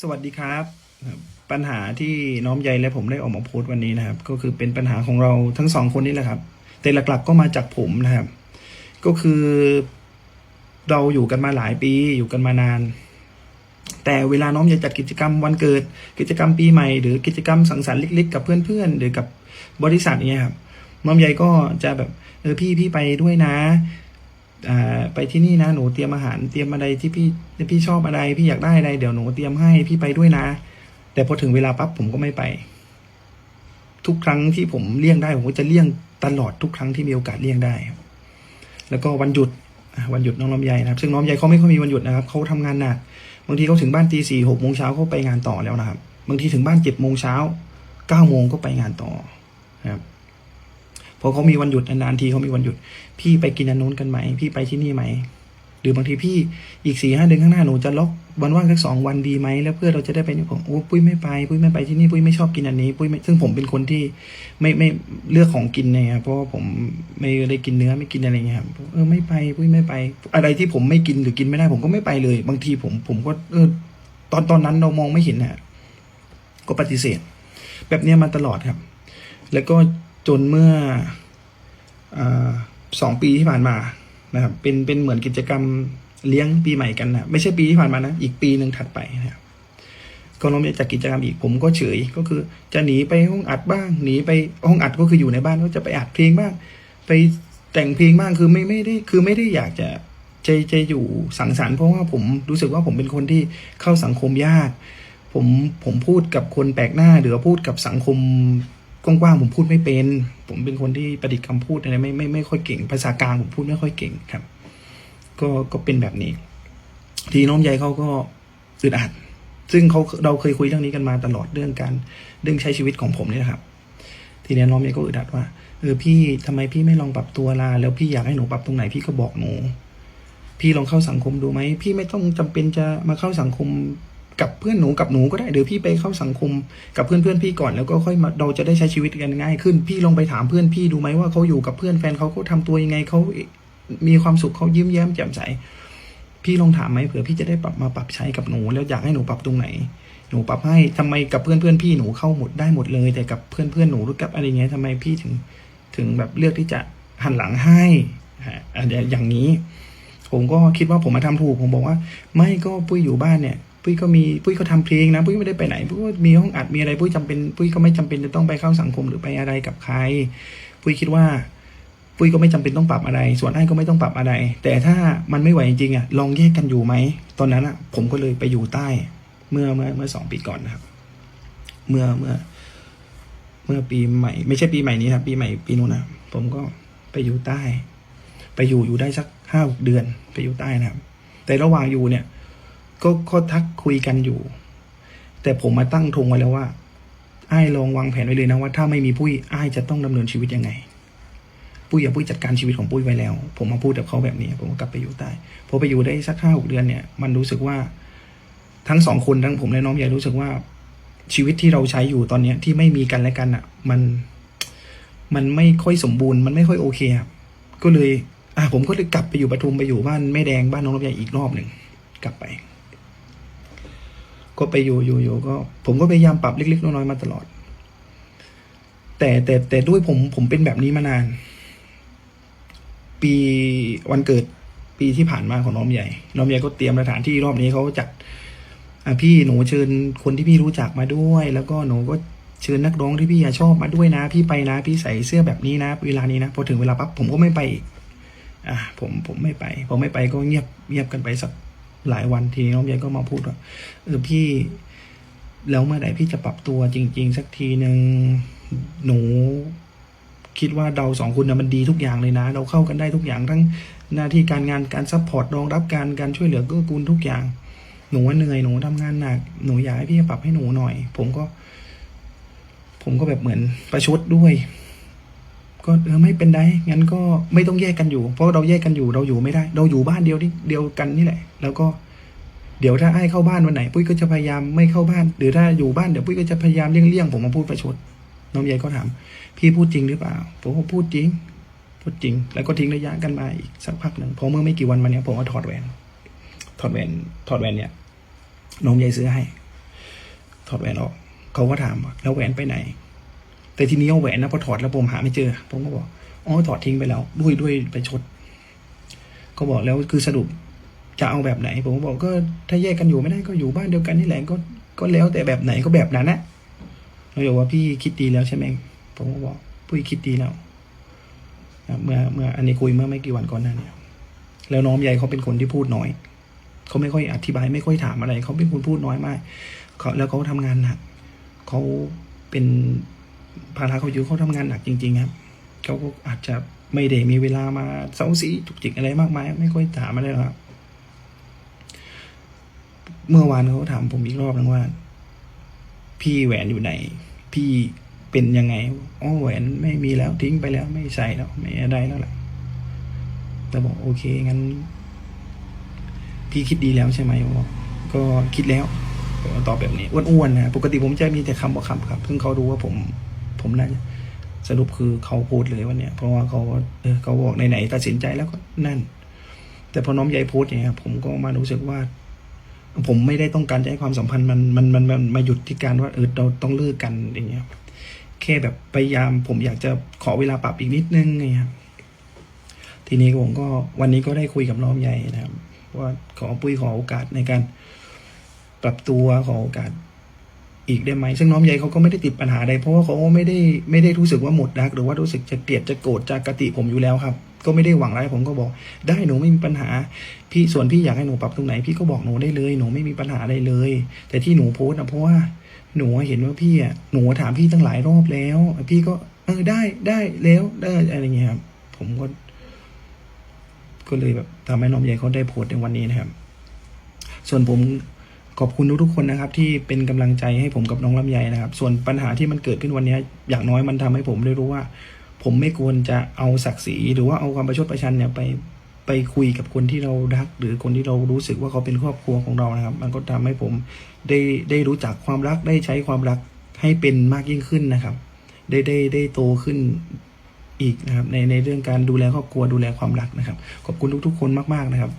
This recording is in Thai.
สวัสดีครับ ปัญหาที่น้องใยและผมได้ออกมาโพสต์วันนี้นะครับ ก็คือเป็นปัญหาของเราทั้งสองคนนี่แหละครับ แต่หลักๆก็มาจากผมนะครับ ก็คือเราอยู่กันมาหลายปีอยู่กันมานาน แต่เวลาน้องใยจัดกิจกรรมวันเกิด กิจกรรมปีใหม่หรือกิจกรรมสังสรรค์เล็กๆกับเพื่อนๆ หรือกับบริษัทเนี่ยครับน้องใยก็จะแบบเออพี่พี่ไปด้วยนะ ไปที่นี่นะหนูเตรียมอาหารเตรียมอะไรที่พี่พี่ชอบอะไรพี่อยากได้อะไรเดี๋ยวหนูเตรียมให้พี่ไปด้วยนะ แต่พอถึงเวลาปั๊บผมก็ไม่ไป ทุกครั้งที่ผมเลี่ยงได้ผมก็จะเลี่ยงตลอดทุกครั้งที่มีโอกาสเลี่ยงได้ครับแล้วก็วันหยุดวันหยุดน้องลำไยนะครับ ซึ่งน้องลำไยเขาไม่ค่อยมีวันหยุดนะครับเขาทำงานหนักบางทีเขาถึงบ้านตีสี่หกโมงเช้าเขาไปงานต่อแล้วนะครับ บางทีถึงบ้านเจ็ดโมงเช้าเก้าโมงก็ไปงานต่อนะครับ พอเขามีวันหยุดนานๆทีเขามีวันหยุด พี่ไปกินอันนู้นกันไหม พี่ไปที่นี่ไหม หรือบางทีพี่อีกสี่ห้าเดือนข้างหน้าหนูจะล็อกวันว่างสักสองวันดีไหมแล้วเพื่อเราจะได้ไปนี่ผมโอ้ปุ้ยไม่ไปปุ้ยไม่ไปที่นี่ปุ้ยไม่ชอบกินอันนี้ปุ้ยไม่ซึ่งผมเป็นคนที่ไม่ไม่เลือกของกินเนี่ยครับเพราะว่าผมไม่ได้กินเนื้อไม่กินอะไรเงี้ยครับเออไม่ไปปุ้ยไม่ไป อะไรที่ผมไม่กินหรือกินไม่ได้ ผมก็ไม่ไปเลย บางทีผมผมก็เออตอนตอนนั้นเรามองไม่เห็นนะก็ปฏิเสธ แบบนี้มาตลอดครับ แล้วก็ จนเมื่ออสองปีที่ผ่านมานะครับ เป็นเป็นเหมือนกิจกรรมเลี้ยงปีใหม่กันนะไม่ใช่ปีที่ผ่านมานะ อีกปีหนึ่งถัดไปนะครับก็น้องจะจัดกิจกรรมอีกผมก็เฉยก็คือ จะหนีไปห้องอัดบ้างหนีไปห้องอัดก็คืออยู่ในบ้านก็จะไปอัดเพลงบ้าง ไปแต่งเพลงบ้างคือไม่ไม่ได้คือไม่ได้อยากจะจะจะอยู่สังสรรค์เพราะว่าผมรู้สึกว่าผมเป็นคนที่เข้าสังคมยาก ผมผมพูดกับคนแปลกหน้าหรือพูดกับสังคม กว้างๆผมพูดไม่เป็น ผมเป็นคนที่ประดิษฐ์คำพูดอะไรไม่ไม่ไม่ค่อยเก่ง ภาษากลางผมพูดไม่ค่อยเก่งครับ ก็ก็เป็นแบบนี้ ทีน้องใหญ่เขาก็อึดอัด ซึ่งเขาเราเคยคุยเรื่องนี้กันมาตลอดเรื่องการเรื่องใช้ชีวิตของผมเนี่ยนะครับ ทีนี้น้องใหญ่ก็อึดอัดว่าเออพี่ทำไมพี่ไม่ลองปรับตัวล่ะแล้วพี่อยากให้หนูปรับตรงไหนพี่ก็บอกหนู พี่ลองเข้าสังคมดูไหมพี่ไม่ต้องจำเป็นจะมาเข้าสังคม กับเพื่อนหนูกับหนูก็ได้เดี๋ยวพี่ไปเข้าสังคมกับเพื่อนเพื่อนพี่ก่อนแล้วก็ค่อยมาเราจะได้ใช้ชีวิตกันง่ายขึ้น พี่ลองไปถามเพื่อนพี่ดูไหมว่าเขาอยู่กับเพื่อนแฟนเขาเขาทำตัวยังไงเขามีความสุขเขายิ้มแย้มแจ่มใสพี่ลองถามไหมเผื่อพี่จะได้ปรับมาปรับใช้กับหนูแล้วอยากให้หนูปรับตรงไหน หนูปรับให้ทำไมกับเพื่อนเพื่อนพี่หนูเข้าหมดได้หมดเลย แต่กับเพื่อนเพื่อนหนูหรือกับอะไรเงี้ยทำไมพี่ถึงถึงแบบเลือกที่จะหันหลังให้ฮะอยอย่างนี้ ผมก็คิดว่าผมมาทำถูกผมบอกว่า ไม่ก็ปุ้ยอยู่บ้านเนี่ย ปุ้ยก็มีปุ้ยก็ทำเพลงนะ ปุ้ยไม่ได้ไปไหนปุ้ยมีห้องอัดมีอะไรปุ้ยจำเป็นปุ้ยก็ไม่จำเป็นจะต้องไปเข้าสังคมหรือไปอะไรกับใคร ปุ้ยคิดว่า ปุ้ยก็ไม่จำเป็นต้องปรับอะไร ส่วนไอ้ก็ไม่ต้องปรับอะไร แต่ถ้ามันไม่ไหวจริงๆอะลองแยกกันอยู่ไหมตอนนั้นอะ ผมก็เลยไปอยู่ใต้ เมื่อเมื่อเมื่อสองปีก่อนนะครับ เมื่อเมื่อ เมื่อปีใหม่ ไม่ใช่ปีใหม่นี้ครับปีใหม่ปีนู้นนะผมก็ไปอยู่ใต้ ไปอยู่อยู่ได้สักห้าหกเดือน ไปอยู่ใต้นะครับ แต่ระหว่างอยู่เนี่ย ก็ก็ทักคุยกันอยู่ แต่ผมมาตั้งธงไว้แล้วว่าไอ้ายลองวางแผนไว้เลยนะว่าถ้าไม่มีปุ้ยไอ้ายจะต้องดำเนินชีวิตยังไง ปุ้ยอย่าปุ้ยจัดการชีวิตของปุ้ยไว้แล้ว ผมมาพูดกับเขาแบบนี้ ผมก็กลับไปอยู่ใต้พอไปอยู่ได้สักห้าหกเดือนเนี่ย มันรู้สึกว่าทั้งสองคนทั้งผมและน้องใหญ่รู้สึกว่าชีวิตที่เราใช้อยู่ตอนเนี้ยที่ไม่มีกันและกันอะ มันมันไม่ค่อยสมบูรณ์มันไม่ค่อยโอเคครับก็เลย อะผมก็เลยกลับไปอยู่ปทุมไปอยู่บ้านแม่แดงบ้านน้องลำไยอีกรอบหนึ่งกลับไป ก็ไปอยู่อยู่อยู่ก็ ผมก็พยายามปรับเล็กๆน้อยๆมาตลอด แต่แต่แต่ด้วยผมผมเป็นแบบนี้มานาน ปีวันเกิดปีที่ผ่านมาของน้องใหญ่ น้องใหญ่ก็เตรียมสถานที่รอบนี้เขาจัดอะพี่หนูเชิญคนที่พี่รู้จักมาด้วย แล้วก็หนูก็เชิญนักร้องที่พี่ชอบมาด้วยนะ พี่ไปนะ พี่ใส่เสื้อแบบนี้นะ เวลานี้นะพอถึงเวลาปั๊บผมก็ไม่ไปอะผมผมไม่ไปพอไม่ไปก็เงียบเงียบกันไปสัก หลายวันทีน้องใหญ่ก็มาพูดว่าเออพี่ แล้วเมื่อไหร่พี่จะปรับตัวจริง ๆ สักทีหนึ่งหนูคิดว่าเราสองคนนะมันดีทุกอย่างเลยนะ เราเข้ากันได้ทุกอย่างทั้งหน้าที่การงานการซัพพอร์ตรองรับการการช่วยเหลือเกื้อกูลทุกอย่าง หนูว่าเหนื่อยหนูทำงานหนักหนูอยากให้พี่ปรับให้หนูหน่อย ผมก็ ผมก็แบบเหมือนประชดด้วย ก็เออไม่เป็นไรงั้นก็ไม่ต้องแยกกันอยู่ เพราะเราแยกกันอยู่เราอยู่ไม่ได้ เราอยู่บ้านเดียวนี่เดียวกันนี่แหละ แล้วก็เดี๋ยวถ้าไอ้เข้าบ้านวันไหน ปุ้ยก็จะพยายามไม่เข้าบ้าน หรือถ้าอยู่บ้านเดี๋ยวปุ้ยก็จะพยายามเลี่ยงๆผมมาพูดประชดน้องใหญ่ก็ถาม พี่พูดจริงหรือเปล่าผมก็พูดจริงพูดจริง แล้วก็ทิ้งระยะกันมาอีกสักพักหนึ่งพอเมื่อไม่กี่วันมาเนี้ยผมก็ถอดแหวนถอดแหวนถอดแหวนเนี่ยน้องใหญ่ซื้อให้ ถอดแหวนออกเขาก็ถามว่าแล้วแหวนไปไหน แต่ทีนี้เอาแหวนนะพอถอดแล้วผมหาไม่เจอ ผมก็บอกอ๋อถอดทิ้งไปแล้ว ด้วยด้วยไปชด ก็บอกแล้วคือสรุปจะเอาแบบไหน ผมก็บอกก็ถ้าแยกกันอยู่ไม่ได้ก็อยู่บ้านเดียวกันนี่แหละก็ก็แล้วแต่แบบไหนก็แบบนั้นนะเราบอกว่าพี่คิดดีแล้วใช่ไหมผมก็บอกพี่คิดดีแล้วเมื่อเมื่ออันนี้คุยเมื่อไม่กี่วันก่อนหน้านี้แล้วน้องใหญ่เขาเป็นคนที่พูดน้อยเขาไม่ค่อยอธิบายไม่ค่อยถามอะไรเขาเป็นคนพูดน้อยมากเขาแล้วเขาทำงานหนักเขาเป็น ภาระเขาเยอะเขาทำงานหนักจริง ๆ ครับเขาก็อาจจะไม่ได้มีเวลามาเสาสีจุกจิกอะไรมากมาย ไม่ค่อยถามอะไรหรอกครับเมื่อวานเขาถามผมอีกรอบนึงว่า พี่แหวนอยู่ไหน พี่เป็นยังไงอ๋อแหวนไม่มีแล้วทิ้งไปแล้ว ไม่ใส่แล้วไม่อะไรแล้วแหละแต่บอกโอเคงั้น พี่คิดดีแล้วใช่ไหมบอกก็คิดแล้วตอบแบบนี้อ้วนๆนะปกติผมจะมีแต่คำบอกคำครับเพิ่งเขารู้ว่าผม ผมน่าจะสรุปคือเขาพูดเลยวันเนี้ยเพราะว่าเขาเออเขาบอกไหนๆตัดสินใจแล้วก็นั่น แต่พอน้องใหญ่โพสต์เงี้ยผมก็มารู้สึกว่า ผมไม่ได้ต้องการจะให้ความสัมพันธ์มันมันมันมันมาหยุดที่การว่าเออเราต้องเลิกกันอย่างเงี้ยแค่แบบพยายามผมอยากจะขอเวลาปรับอีกนิดนึงไงครับทีนี้ผมก็วันนี้ก็ได้คุยกับน้องใหญ่นะครับ ว่าขอปุ้ยขอโอกาสในการปรับตัวขอโอกาส อีกได้ไหมซึ่งน้องใหญ่เขาก็ไม่ได้ติดปัญหาใดเพราะว่าเขาไม่ได้ไม่ได้รู้สึกว่าหมดรักหรือว่ารู้สึกจะเกลียดจะโกรธจะกติผมอยู่แล้วครับ ก็ไม่ได้หวังอะไรผมก็บอก ได้หนูไม่มีปัญหา พี่ส่วนพี่อยากให้หนูปรับตรงไหนพี่ก็บอกหนูได้เลยหนูไม่มีปัญหาอะไรเลย แต่ที่หนูโพสต์นะเพราะว่าหนูเห็นว่าพี่อะหนูถามพี่ตั้งหลายรอบแล้ว พี่ก็เออได้ได้แล้วได้อะไรเงี้ยครับผมก็ ก็เลยแบบทำให้น้องใหญ่เขาได้โพสต์ในวันนี้นะครับ ส่วนผม ขอบคุณทุกๆคนนะครับ ที่เป็นกำลังใจให้ผมกับน้องลำไยนะครับ ส่วนปัญหาที่มันเกิดขึ้นวันนี้อย่างน้อยมันทำให้ผมได้รู้ว่า ผมไม่ควรจะเอาศักดิ์ศรีหรือว่าเอาความประชดประชันเนี่ยไปไปคุยกับคนที่เรารัก หรือคนที่เรารู้สึกว่าเขาเป็นครอบครัวของเรานะครับ มันก็ทำให้ผมได้ได้รู้จักความรักได้ใช้ความรักให้เป็นมากยิ่งขึ้นนะครับ ได้ได้ได้โตขึ้นอีกนะครับในในเรื่องการดูแลครอบครัวดูแลความรักนะครับ ขอบคุณทุกๆ คนมากๆนะครับ